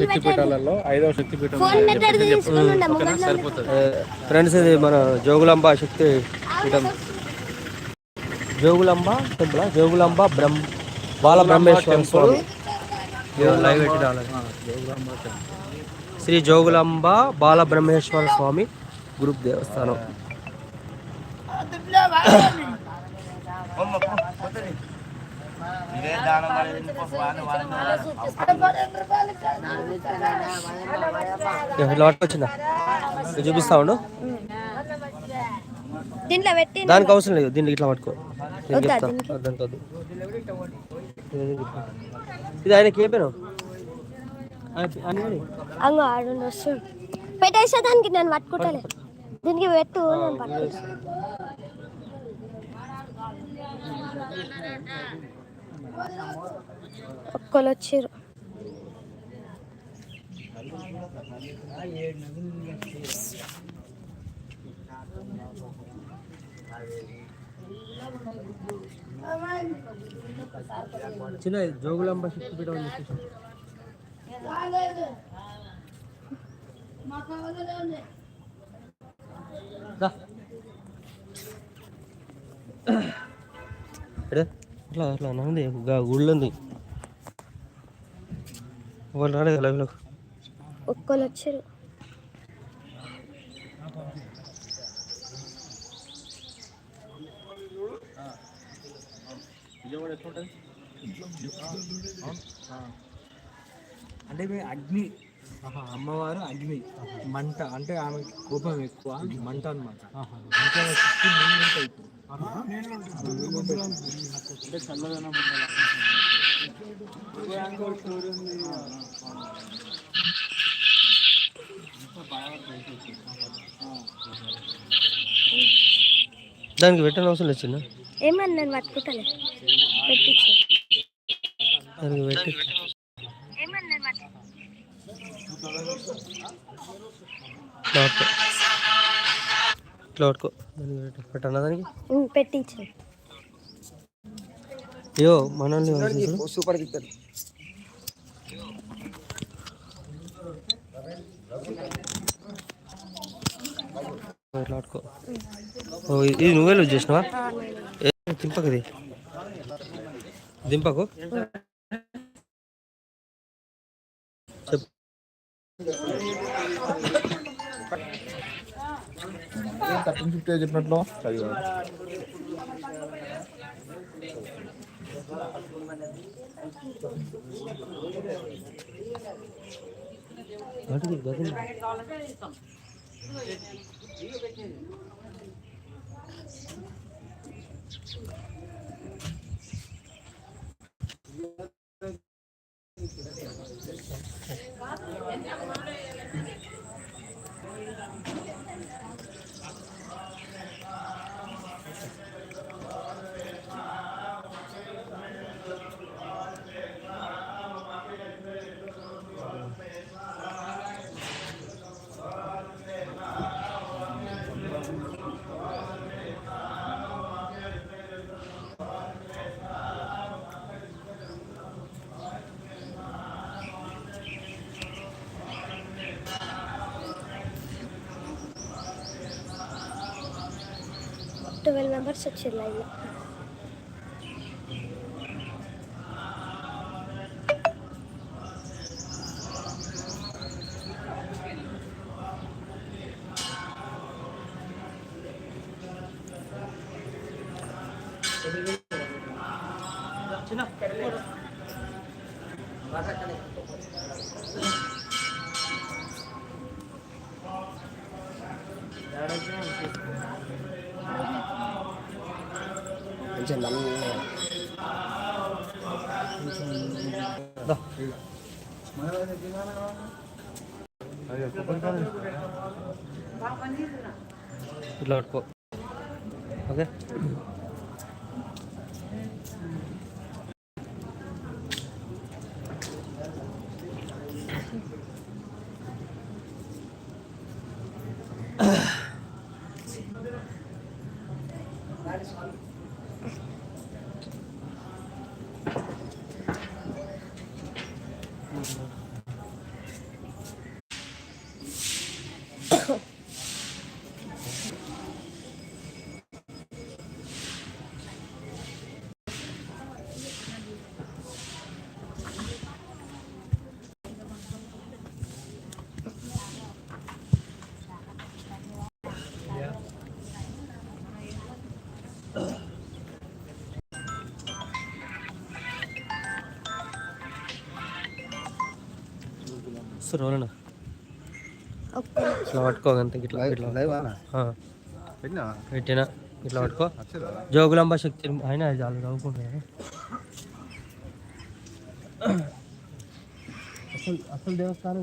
శక్తిపీఠాలలో ఐదవ శక్తిపీఠం ఫ్రెండ్స్ ఇది మన జోగులాంబ శక్తి పీఠం జోగులాంబ టెంపుల్? జోగులాంబ బ్రహ్మ బాల బ్రహ్మేశ్వర స్వామి. శ్రీ జోగులాంబ బాల బ్రహ్మేశ్వర స్వామి గ్రూప్ దేవస్థానం. ఇది చూపిస్తా ఉండు. దీంట్లో పెట్టి దానికి అవసరం లేదు. దీనికి ఇట్లా పట్టుకో. ఇది ఆయనకి ఏ పేరు? అంగో ఆడు వస్తుంది పెట్టేసా దానికి నేను పట్టుకుంటాలే. దీనికి పెట్టు నేను పట్టుకుంటా. ఒక్కరు వచ్చారు చిన్న జోగులాంబ శక్తి పీఠం అని చెప్పేసి. దా. అట్లా అట్లా నాంది గుళ్ళు ఉంది. వాళ్ళు రాలేదు లైవ్లో వచ్చారు అంటే మీ అగ్ని. అమ్మవారు అగ్ని. మంట. అంటే ఆమె కోపం ఎక్కువ. మంట అనమాట అంటే చల్లదనం. దానికి పెట్టని అవసరం లేదు చిన్న. ఏమని నేను పెట్టించు దానికి పెట్టి. ఏమని నేను పట్టుకుంటా ఇట్లా పట్టుకో. ఇట్లా పట్టుకో దానికి? పెట్టు. అయ్యో మనల్ని సూపర్ ఇట్లా పట్టుకో. ఓ ఇది నువ్వే లూజ్ చేసినావా? ఏ, దింపకు ఇది. దింపకు. చెప్పు. థర్టీన్ ఫిఫ్టీ చెప్పినట్లు చదివాడు Thank you. ట్వెల్వ్ మెంబర్స్ వచ్చారు లైవ్ ఇట్లా పట్టుకో ఓకే? వస్తారు ఎవరన్నా ఒక్క ఇట్లా పట్టుకో అంతే ఇట్లా ఇట్లా. లైవ్ ఆ, పెట్టినా? పెట్టినా ఇట్లా పట్టుకో. వచ్చేదా జోగులాంబ శక్తి అయినా చాలు చదువుకుంటున్నా అసలు అసలు దేవస్థానం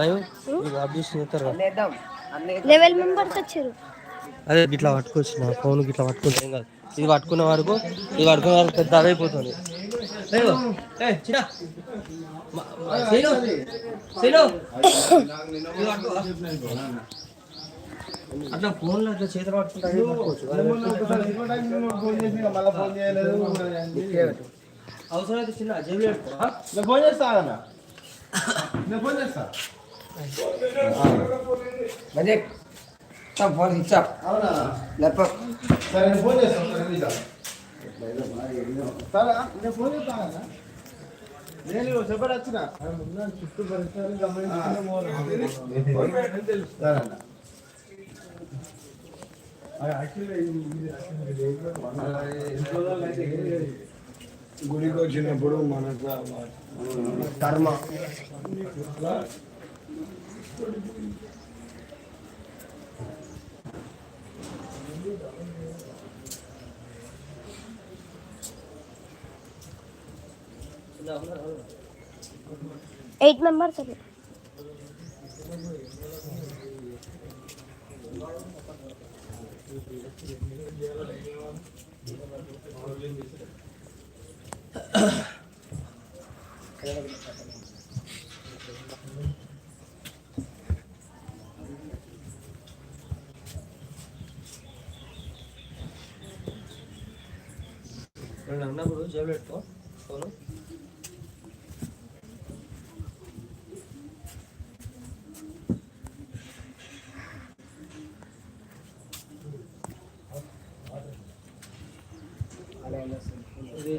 లైవ్? చేస్తారు. లెవెల్ మెంబర్స్ వచ్చారు. అదే ఇట్లా పట్టుకోవచ్చు నా ఫోన్ ఇట్లా పట్టుకుంటే ఏం కాదు. ఇది పట్టుకునే వరకు ఇది పట్టుకునే వరకు పెద్ద అదైపోతుంది. అట్లా ఫోన్లో అట్లా చేతులు పట్టుకుంటే అదే పట్టుకోవచ్చు. అవసరం అయితే చిన్న జేబులో పెట్టుకో, ఆ? నేను ఫోన్ చేస్తా అన్న. నేను ఫోన్ చేస్తా. అవునా? సరే నేను ఫోన్ చేస్తాను సరే నీకు. సరే నేను ఫోన్ చేస్తాను నేను చెప్పాడు వచ్చిన? చుట్టూ పరిసరాలు గమనించుకుంటే సరే అన్న. గుడికి వచ్చినప్పుడు మనకు కర్మ ఎయిట్ మెంబర్స్ అది రెండు అన్నప్పుడు జేబులో పెట్టుకో ఫోను ఇది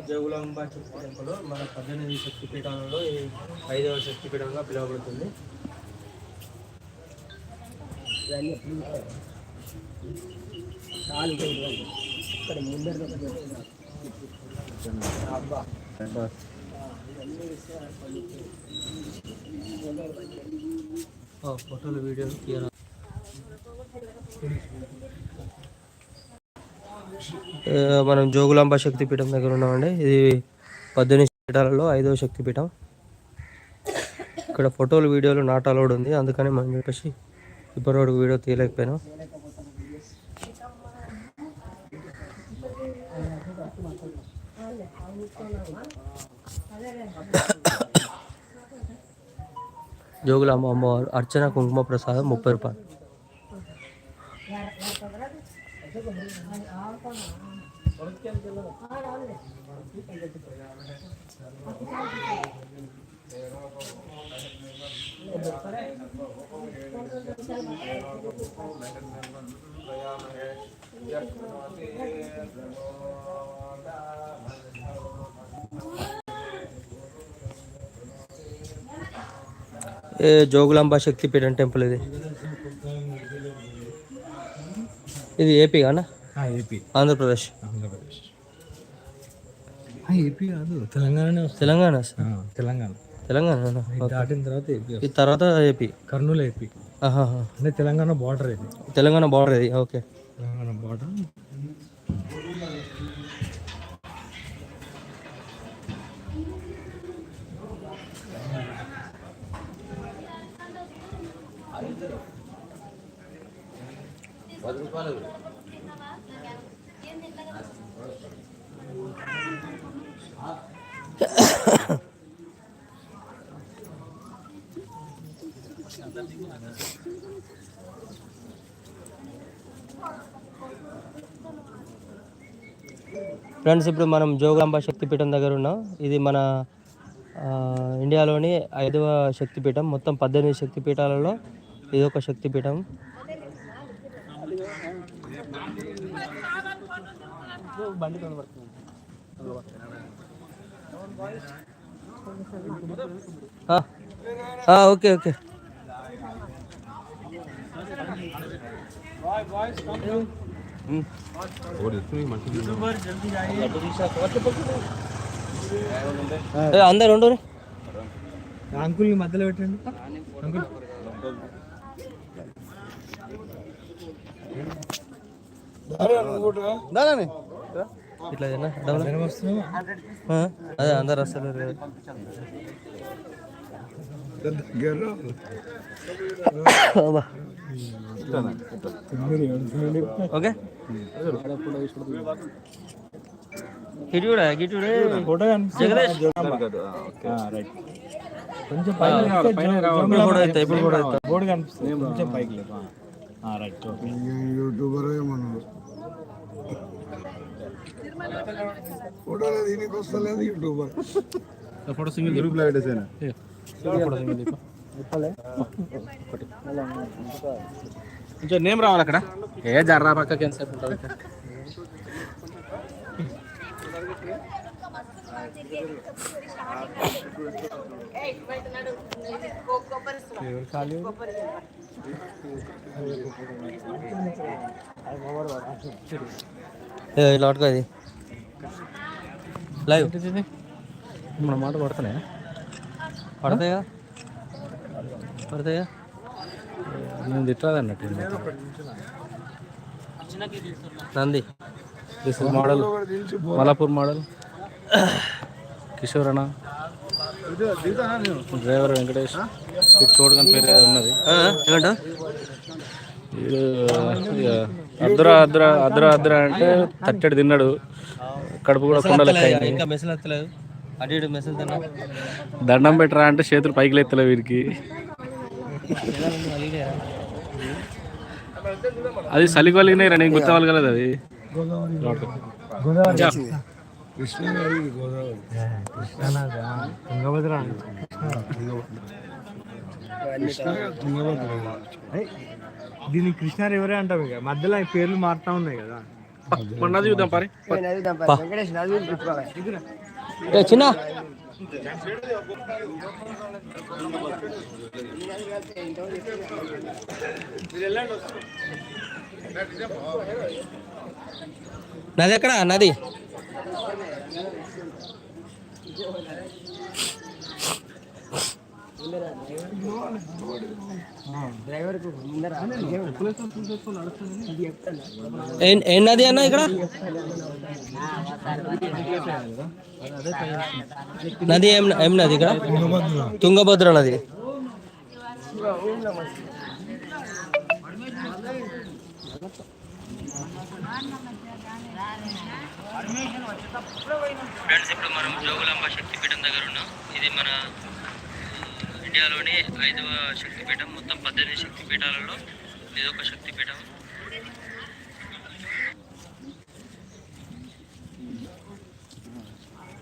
జగులాంబ శక్తి టెంపుల్ మన పద్దెనిమిది శక్తి పీఠాలలో ఐదవ శక్తి పీఠంగా పిలువబడుతుంది. ఫోటోలు వీడియోలు క్లియర్ మనం జోగులాంబ శక్తిపీఠం దగ్గర ఉన్నామండి. ఇది పద్దెనిమిది పీఠాలలో ఐదవ శక్తిపీఠం. ఇక్కడ ఫోటోలు వీడియోలు నాట్ అలౌడ్ ఉంది. అందుకని మనం చెప్పేసి ఇప్పటివరకు వీడియో తీయలేకపోయినాం. జోగులాంబ అమ్మవారు అర్చన కుంకుమ ప్రసాదం ముప్పై రూపాయలు. ఏ జోగులాంబ శక్తిపీఠం టెంపుల్ ఇది. ఇది ఏపీ అన్న ఏపీ. ఆంధ్రప్రదేశ్. ఏపీ కాదు తెలంగాణనే తెలంగాణ తెలంగాణ. తెలంగాణ దాటిన తర్వాత ఏపీ తర్వాత ఏపీ. కర్నూలు ఏపీ. అంటే తెలంగాణ బార్డర్ ఇది తెలంగాణ బార్డర్ ఇది ఓకే. తెలంగాణ బార్డర్ పది రూపాయలు. ఫ్రెండ్స్ ఇప్పుడు మనం జోగులాంబ శక్తిపీఠం దగ్గర ఉన్నాం. ఇది మన ఇండియాలోని ఐదవ శక్తిపీఠం. మొత్తం పద్దెనిమిది శక్తిపీఠాలలో ఇది ఒక శక్తిపీఠం. ఓకే ఆ, ఓకే ఓకే. ఏ, అందరు ఉండు రే. అంకుల్ మధ్యలో పెట్టండి. అంకుల్. ఇట్లా అదే అందరు వస్తారు. అబ్బా. ఓకే గిట్ కూడా గిట్ కూడా ఫోటో జగదీష్ రైట్ కొంచెం పైకి లేస్తే ఇప్పుడు కూడా అవుతా ఇప్పుడు కూడా అవుతా బోర్డు కనిపిస్తుంది కొంచెం పైకి లేదు రైట్ ఓకే యూట్యూబర్ మనం ఫోటోలో దీనికి వస్తలేదు యూట్యూబర్ ఫోటో సింగిల్ గ్రూప్లో పెట్టేసాను ఫోటో సింగిల్ కొంచెం నేమ్ రావాలి అక్కడ. ఏ జర్రా పక్కకి ఎంతసేపు ఉంటుంది? ఇలా ఇది. లైవ్. మన మాట పడుతున్నాయి పడతాయా? పడతాయా? నేను అన్నట్టు Nandi this is model Malapur model Kishore అన్న. డ్రైవర్ వెంకటేష్. ఇటు చూడగానే పేరు ఉన్నది. అద్దురా అద్దురా అద్దురా అద్దురా అంటే తట్టెడు తిన్నాడు. కడుపు కూడా కుండ లెక్క వస్తలేదు, అయింది. ఇంకా అటు మెసేజ్ దండం పెట్టరా అంటే చేతులు పైకి లేస్తలే వీరికి. అది చలికి వలిగినాయి రా నేను గుర్తవాలి కలదు అది. యా. దీన్ని కృష్ణ రివరే అంటాం ఇక? మధ్యలో ఈ పేర్లు మారుతా ఉన్నాయి కదా. మొన్న చూద్దాం పరి. ఏ, చిన్న. నది ఎక్కడ? నది. ఏ నది అన్న ఇక్కడ? నది ఏం ఏం నది ఇక్కడ? తుంగభద్ర నది. ఫ్రెండ్స్ ఇప్పుడు మనం జోగులాంబ శక్తిపీఠం దగ్గర ఉన్నాం. ఇది మన ఇండియాలోని ఐదవ శక్తిపీఠం. మొత్తం పద్దెనిమిది శక్తిపీఠాలలో ఇది ఒక శక్తిపీఠం.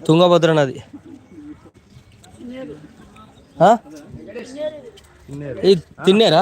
తుంగభద్ర నది? ఇది తిన్నారా?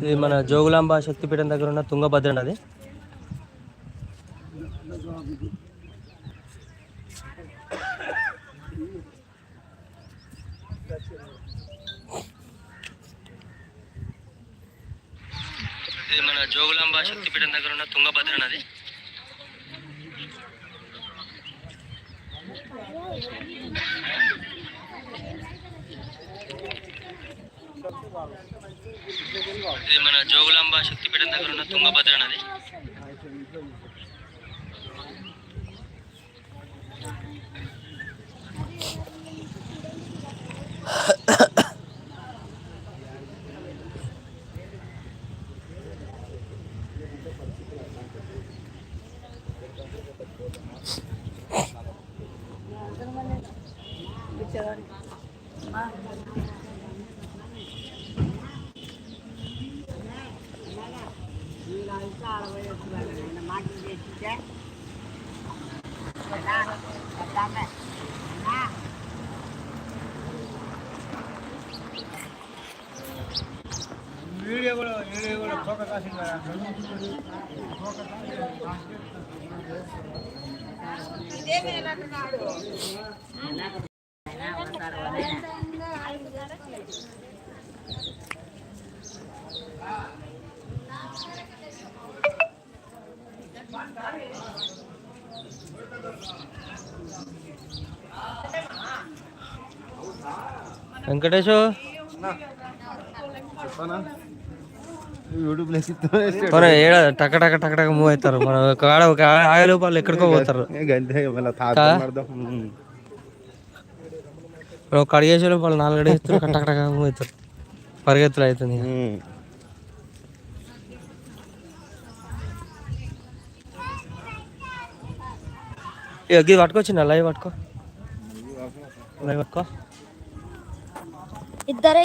ఇది మన జోగులాంబ శక్తిపీఠం దగ్గర ఉన్న తుంగభద్ర నది జోగులాంబ శక్తిపీఠం దగ్గర ఉన్న తుంగభద్ర నది వీడియో కూడా వీడియో కూడా తోక కాసింది కదా వెంకటేశు చెప్పనా? యూట్యూబ్లో మన ఏడ టక టక టక టక మూవ్ అవుతారు? మన ఒక ఆడ ఒక ఆయ లోపల ఎక్కడికో పోతారు. ఒక అడిగేసే లోపల నాలుగు అడిగేస్తారు టక టక మూవ్ అవుతారు. పరిగెత్తులు అవుతుంది ఇది పట్టుకొచ్చిన లైవ్ పట్టుకో. లైవ్ పట్టుకో. ఇద్దరే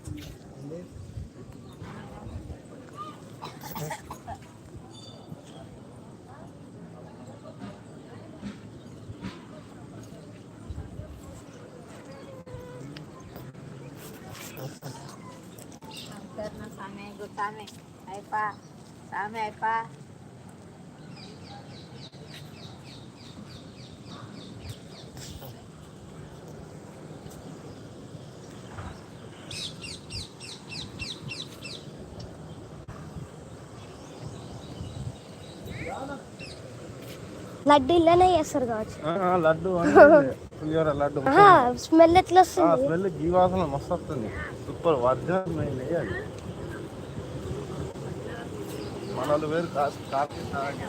pa. Same, ahí pa. Laddu ఇల్లనే చేస్తారు కావచ్చు ఆ, లడ్డు పులిహోర లడ్డు ఆహా, స్మెల్ ఎట్లా వస్తుంది స్మెల్ జీవాసన మస్తు వస్తుంది సూపర్ వర్జమైంది అది మనలు వేరు కాసు కాఫీ తాగి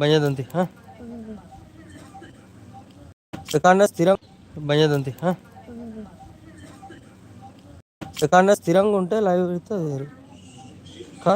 బంజదంతి ఎక్కడ స్థిరం బంజదంతి ఎక్కడ స్థిరంగా ఉంటే లైవ్ పెడితే కా